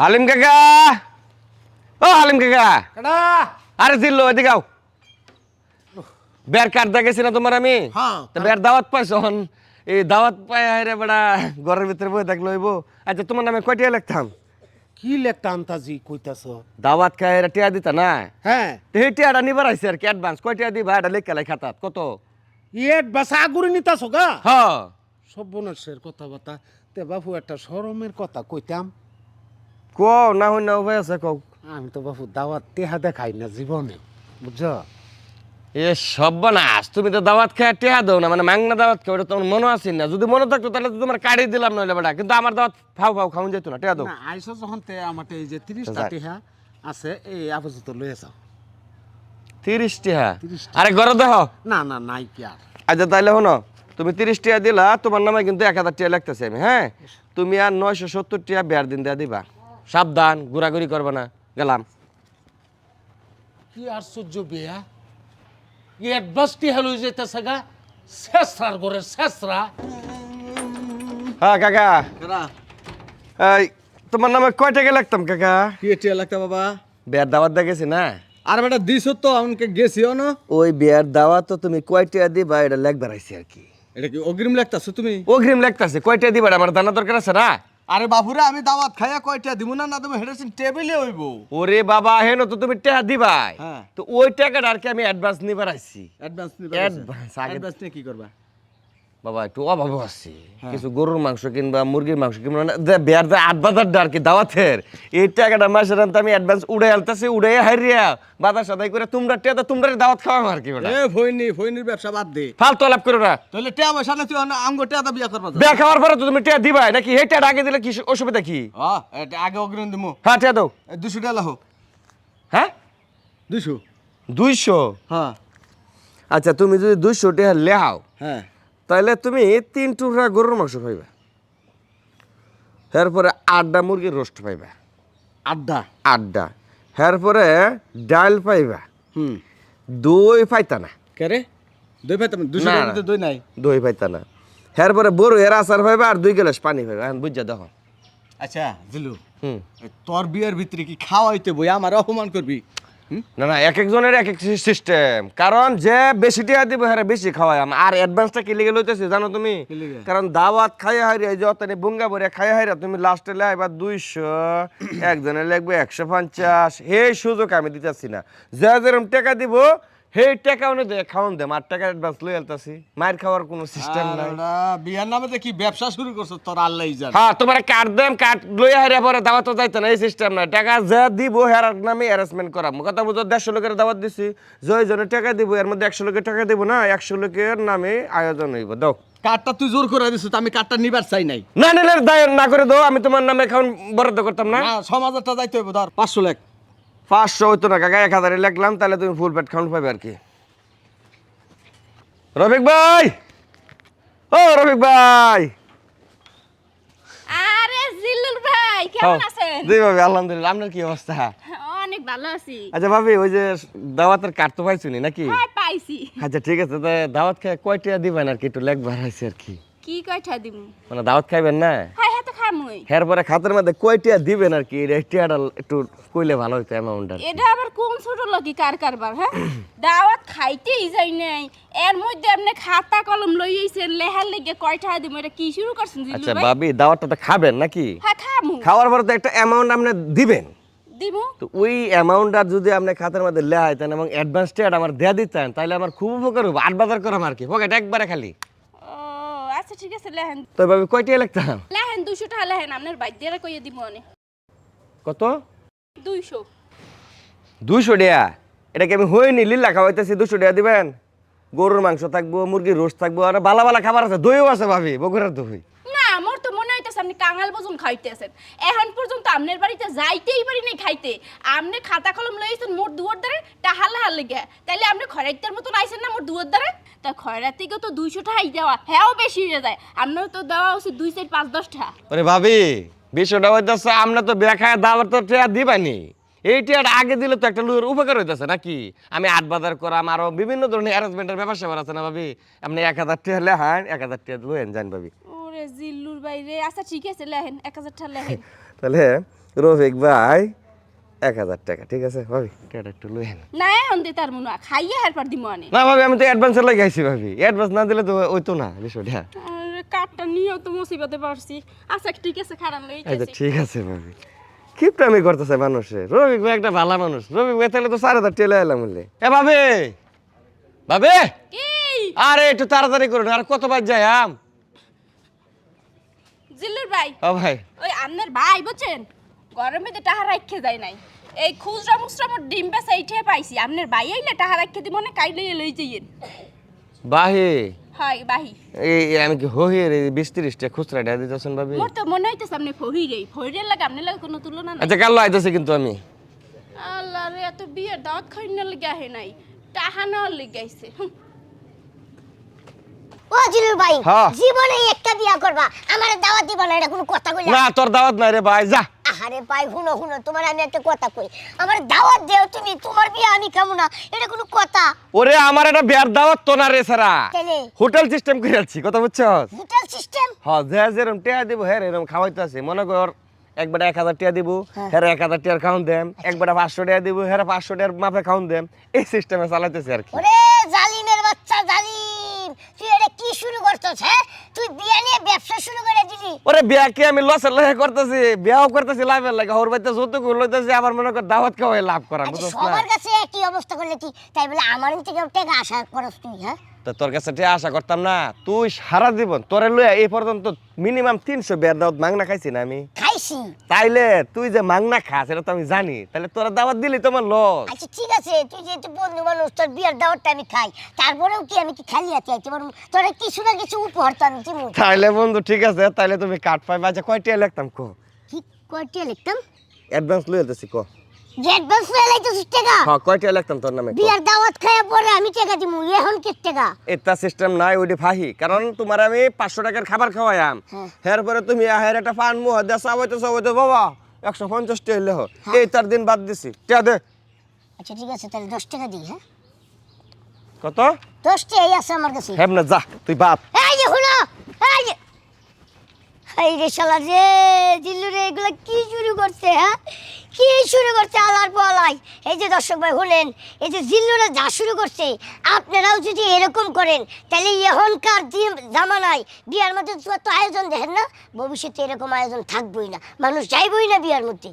হালিম কাকা। ও হালিম কাকা। কেডা আরে দিল এদিকে আও। বের কাটতে গেছি না তোমার আমি? হ্যাঁ। তো বের দাওয়াত পাইছো হন এই দাওয়াত পাই রে বেড়া ঘরের ভিতরে বই থাকল হইব। আচ্ছা তোমার নামে কয়টিয়া লিখতাম? কি লেখটা আন্তাজি কইতাছ? দাওয়াত খাই রে টিয়া দিতা না? হ্যাঁ। তো সেই টিয়াটা নিবার আইসি আর কি অ্যাডভান্স কয়টিয়া দিবা? এটা লেখা লাই খাতাত কত? বাসা আগুরি নিতাছ গা? হ। সর্বনাশের কথা বাতা তে বাপু একটা শরমের কথা কইতাম। কো না হই না উপায় আছে কও। আমি তো বাপু দাওয়াত তেহা দেখাই না জীবনে বুঝছ? এ সর্বনাশ তুমি তো দাওয়াত খাই টিয়া দাও না মানে মাংনা দাওয়াত খাও এটা তোমার মনে আছে না। যদি মনে থাকতো তাহলে তো তোমার কাড়ি দিলাম নইলে বেটা কিন্তু আমার দাওয়াত ফাউ ফাউ খাওয়া যেত না টিয়া দাও। না আইসো যখন তে আমার এই যে তিরিশটা। টেহা আছে এই আপাতত লয়ে যাও। তিরিশ টিয়া আরে ঘরে দেখো। না না নাই কি আর। আচ্ছা তাইলে শোনো তুমি তিরিশ টিয়া দিলা তোমার নামে কিন্তু এক হাজার টিয়া লাগতেছে আমি হ্যাঁ? তুমি আর নয়শো সত্তর টিয়া বেয়ার দিন দেয়া দিবা। সাবধান ঘোরাঘুরি করবে না। গেলাম। কি আশ্চর্য বিয়া। ই অ্যাডভান্সটি হলো যেতেছে গা। শেষরার করে শেষরা। হ্যাঁ কাকা। এই তোমার নামে কয় টাকা লাগতাম কাকা? কি টিয়া লাগতা বাবা? বেয়ার দাওয়াত দিয়ে গেছি না? আর বেটা দিছ তো আমাকে গেছিও না। ওই বিয়ার দাওয়াত তো তুমি কয় টিয়া দিবা এটা লেখবার আইছি আর কি। এটা কি অগ্রিম লাগতাছ তুমি? অগ্রিম লেখতাছে কয় টিয়া দিবা আমার দানা দরকার আছে না? আরে বাবুরে আমি দাওয়াত খাইয়া কয়টা দিব না না তুমি হেডেছেন টেবিলে হইব। ওরে বাবা হেন তো তুমি টাকা দিবাই। হ্যাঁ। তো ওই টাকাটা আর কি আমি অ্যাডভান্স নিবার আইছি। অ্যাডভান্স নিবার অ্যাডভান্স আগে- অ্যাডভান্স নিয়ে কি করবা? বাবা একটু অভাব আছে। কিছু গরুর মাংস কিনবা মুরগির মাংস কিনবা বেয়ার যে আট বাজার আর কি দাওয়াতের। এই টাকাটা মাসের আনতে আমি অ্যাডভান্স উড়ে আলতাছি উড়ে হারিয়া বাজার সাদাই করে তোমরা টিয়া তোমরা দাওয়াত খাওয়াম আর কি ওটা এ ফইনি ফইনির ব্যবসা বাদ দে। ফালতু আলাপ করো না। তাহলে টিয়া পয়সা না তুই আমগো টিয়া দা বিয়া করবা বিয়া খাওয়ার পরে তুমি টিয়া দিবাই নাকি এই টিয়াটা আগে দিলে কি অসুবিধা কি? আগে অগ্রিম দিমু। হ্যাঁ টিয়া দাও। এই দুশো টাকা লাহো। হ্যাঁ? হ্যাঁ। আচ্ছা তুমি যদি দুইশো টিয়া লেহাও হ্যাঁ। তাহলে তুমি তিন টুকরা গরুর মাংস পাইবা এরপরে আটটা মুরগির রোস্ট পাইবা। আড্ডা? আটটা এরপরে ডাল পাইবা। হুম। দই পাইতা না কে রে? দই পাইতাম? দুশো দই নাই? দই পাইতা না এরপরে বড় এর আচার পাইবা আর দুই গ্লাস পানি পাইবা। এখন বুঝা দেখো। আচ্ছা জিলু হুম। তোর বিয়ের ভিতরে কি খাওয়াইতে বই? আমার অপমান করবি? না না এক একজনের এক এক সিস্টেম কারণ যে বেশি টিয়া দিব হ্যাঁ বেশি খাওয়াই আমি। আর অ্যাডভান্সটা কি লিগে হইতেছে জানো তুমি? কারণ দাওয়াত খাই হারি এই যে অতনে বুঙ্গা ভরে খাই হারিয়া তুমি লাস্টে লাইবা দুইশো একজনের লাগবে একশো পঞ্চাশ। এই সুযোগ আমি দিতেছি না। যে যেরকম টাকা দিব সেই টাকা অনুযায়ী খাওয়ান দেম আর টাকা অ্যাডভান্স লই আলতাছি। মায়ের খাওয়ার কোনো সিস্টেম নাই। বিয়ার নামে কি ব্যবসা শুরু করছ তোর আল্লাহ জানে। হ্যাঁ তোমার কার্ড দেম কার্ড লই হারিয়া পরে দাওয়াত যাইতে না এই সিস্টেম নাই। টাকা যা দিব হের নামে অ্যারেঞ্জমেন্ট করা কথা বুঝো দেড়শো লোকের দাওয়াত দিছি জয় জনে টাকা দিব এর মধ্যে একশো লোকের টাকা দিব না একশো লোকের নামে আয়োজন হইব দাও। কার্ডটা তুই জোর করে দিছিস আমি কার্ডটা নিবার চাই নাই। না নিলে দায় না করে দাও আমি তোমার নামে এখন বরাদ্দ করতাম না। না সমাজটা যাইতে হইব ধর পাঁচশো লাখ। পাঁচশো হইতো না কাকা এক হাজারে লিখলাম তাহলে তুমি ফুল পেট খাউন্ট পাবে আর কি। রফিক ভাই! ও রফিক ভাই! আরে জিল্লুর ভাই কেমন আছেন? জি ভাবি আলহামদুলিল্লাহ আপনার কি অবস্থা? অনেক ভালো আছি। আচ্ছা ভাবি ওই যে দাওয়াতের কার্ড তো পাইছুনি নাকি? হ্যাঁ পাইছি। আচ্ছা ঠিক আছে তো দাওয়াত খাই কয়টা দিবেন আর কি একটু লেখবার আর কি। কি কয়টা দিমু? মানে দাওয়াত খাইবেন না? হ্যাঁ হ্যাঁ খামুই। এর পরে খাতের মধ্যে কয়টা দিবেন আর কি? এটা টিয়াটা একটু কইলে ভালো হইতো অ্যামাউন্টটা এটা আবার কোন ছোট লোকি কার কারবার হ্যাঁ? দাওয়াত খাইতেই যাই নাই। এর মধ্যে আপনি খাতা কলম লই আইছেন লেহার লেগে কয়টা দিমু এটা কি শুরু করছেন আচ্ছা ভাবি দাওয়াতটা তো খাবেন নাকি? হ্যাঁ খামু খাওয়ার পরে তো একটা অ্যামাউন্ট আপনি দিবেন। দিমু। তো ওই অ্যামাউন্টটা যদি আপনি খাতার মধ্যে লেহাইতেন এবং অ্যাডভান্স টিয়াটা আমার দেয়া দিতেন তাহলে আমার খুব উপকার হব আট বাজার করাম আর কি। পকেট একবারে খালি। ও আচ্ছা ঠিক আছে লেহেন। তো ভাবি কয়টা লিখতাম লেহেন দুশো টাকা লেহেন আপনার বাইদ্যেরা কইয়ে দিব অনেক কত? দুইশো। দুশো টাকা? এটা কি আমি হইনি? লিল্লা খাওয়াইতেছি দুশো টাকা দিবেন? গরুর মাংস থাকব মুরগির রোস্ট থাকব আর বালা বালা খাবার আছে দইও আছে ভাবি বগুড়ার দই। না মোর তো মনে হইতেছে আপনি কাঙাল বজন খাইতেছেন। এখন পর্যন্ত আপনার বাড়িতে যাইতেই পারি নাই খাইতে। আপনি খাতা কলম লইছেন মোর দুয়ার দ্বারে টাহাল হাল লেগে তাইলে আপনি খয়রাইতের মতন আইছেন না মোর দুয়ার দ্বারে? তা খয়রাত থেকেও তো দুইশো টাকাই দেওয়া হ্যাঁও বেশি হয়ে যায়। আপনার তো দেওয়া উচিত দুই চার পাঁচ দশ টাকা। আরে ভাবি বিষয়টা হইতেছে আমরা তো বেখায় দাবার তো টিয়া দিবানি। এই টিয়াটা আগে দিলে তো একটা লুয়ের উপকার হইতেছে নাকি? আমি আট বাজার করাম আরও বিভিন্ন ধরনের অ্যারেঞ্জমেন্টের ব্যাপার স্যাপার আছে না ভাবি? আপনি এক হাজার টিয়া লেহান এক হাজার টিয়া লুয়েন জান ভাবি। ওরে জিল্লুর বাইরে আচ্ছা ঠিক আছে লেহেন এক হাজার টাকা লেহেন। তাহলে রফিক ভাই এক হাজার টাকা ঠিক আছে ভাবি? টাকা একটু লইন না এখন দে তার মনে হয়, খাইয়ে হারপার দিমো আনে। না ভাবি আমি তো অ্যাডভান্সের লাগে আইছি ভাবি। অ্যাডভান্স না দিলে তো ওই তো না বিষয়টা। আরে কাঠটা নিয়েও তো মুসিবতে পারছি আচ্ছা ঠিক আছে খারাপ লই আচ্ছা ঠিক আছে ভাবি। কিপটামি করতেছে মানুষের রবিক ভাই একটা ভালো মানুষ। রবিক ভাই তাহলে তো সাড়ে হাজার টেলে এলাম বললে। এ ভাবে! ভাবে! কি আরে একটু তাড়াতাড়ি করুন আর কত বার যাই আম জিল্লুর ভাই ও ভাই। ওই আপনার ভাই বুঝছেন? গরমে তো টাহা রাখতে যায় নাই। এই খুচরা মুচরা মোর ডিম পেঁচা এইঠে পাইছি। আপনার ভাই আইলে টাহা রাখতে দিব না কাইলে লই যাইয়েন। বাহে? হয় বাহি। এই আমি কি হই রে বিশ তিরিশটা খুচরা ডা দিতেছেন ভাবি। মোর তো মনে হইতেছে আপনি ফহিরে ফহিরের লাগে আপনার লাগে কোনো তুলনা নাই। আচ্ছা কাল আইতেছে কিন্তু আমি। আল্লাহ রে এত বিয়ের দাওয়াত খাই না লেগে আহে নাই। টাহা নেওয়ার লেগে আইছে। হুঁ। ও জিলুর ভাই হ্যাঁ। জীবনে একটা বিয়া করবা। আমার দাওয়াত দিবা না এটা কোনো কথা কইলা। না তোর দাওয়াত নাই রে ভাই যা। আরে ভাই হুনো হুনো তোমার আমি একটা কথা কই। আমার দাওয়াত দেও তুমি তোমার বিয়া আমি খামু না এটা কোনো কথা? ওরে আমার একটা বিয়ার দাওয়াত তো না রে সারা। হোটেল সিস্টেম করে আছি কথা বুঝছস? হোটেল সিস্টেম হ্যাঁ যে যেরকম টিয়া দিব হ্যাঁ এরকম খাওয়াইতে আছে। মনে কর একবার এক হাজার টিয়া দিব হ্যাঁ। এক হাজার টিয়ার খাওয়ান দেম একবার পাঁচশো টাকা দিব হ্যাঁ পাঁচশো টাকার মাপে খাওয়ান দেম। এই সিস্টেমে চালাইতেছে আর কি। ওরে জালিমের বাচ্চা জালিম! তুই কি শুরু করছস হ্যাঁ? তুই বিয়া নিয়ে ব্যবসা শুরু করে দিলি। ওরে বিয়া কি আমি লস লাগে করতেছি? বিয়াও করতেছি লাভ লাগে। ওর বাইতে যত লইতেছি আমার মনে কর দাওয়াত খাওয়াই লাভ করা আচ্ছা বুঝছ সবার কাছে একই অবস্থা করলে কি? তাই বলে আমার থেকে টাকা আশা করস তুই হ্যাঁ? তা তোর কাছে আশা করতাম না তুই সারা জীবন তোরে লইয়া এই পর্যন্ত মিনিমাম তিনশো বিয়ার দাওয়াত মাংনা খাইছি না আমি। খাইছি। তাইলে তুই যে মাংনা খাস এটা তো আমি জানি। তাহলে তোরা দাওয়াত দিলি তোমার লস। আচ্ছা ঠিক আছে তুই যেহেতু বন্ধু মানুষ তোর বিয়ার দাওয়াতটা আমি খাই। তারপরেও কি আমি কি খালি হাতে আইতে পারব? তোরা কিছু না কিছু উপহার তো আমি দিব তাইলে বন্ধু ঠিক আছে তাইলে তুমি কাট পাইবা। আচ্ছা কয়টিয়া লিখতাম কো? কি কয়টিয়া লিখতাম? অ্যাডভান্স লই যেতেছি কো? যে অ্যাডভান্স হয়ে লাইতেছিস টাকা। হ্যাঁ কয়টিয়া লিখতাম তোর নামে? বিয়ার দাওয়াত পরে আমি টাকা দিব এখন কে টাকা? এটা সিস্টেম নাই ওইটি ফাহি। কারণ তোমার আমি পাঁচশো টাকার খাবার খাওয়াইয়াম। হ্যাঁ। এরপরে তুমি আহের একটা পান মুহ দে চাবাইতে বাবা একশো পঞ্চাশ টিয়া হইলে। হয়। এই তার দিন বাদ দিছি। টিয়া দে। আচ্ছা ঠিক আছে তাহলে দশ টাকা দিই হ্যাঁ? কত? দশ টাকাই আছে আমার কাছে। হেব না যা তুই বাপ এই যে যে এই রে শালা রে দিল্লু রে, এগুলো কি শুরু করছে হ্যাঁ? কি শুরু করছে আলার পালাই এই যে দর্শক ভাই হলেন, এই যে জিল্লুরা যা শুরু করছে, আপনারাও যদি এরকম করেন, তাহলে এখনকার জামানায় বিয়ার মধ্যে তো আয়োজন দেখেন না? ভবিষ্যতে এরকম আয়োজন থাকবই না, মানুষ যাইবই না বিয়ার মধ্যে।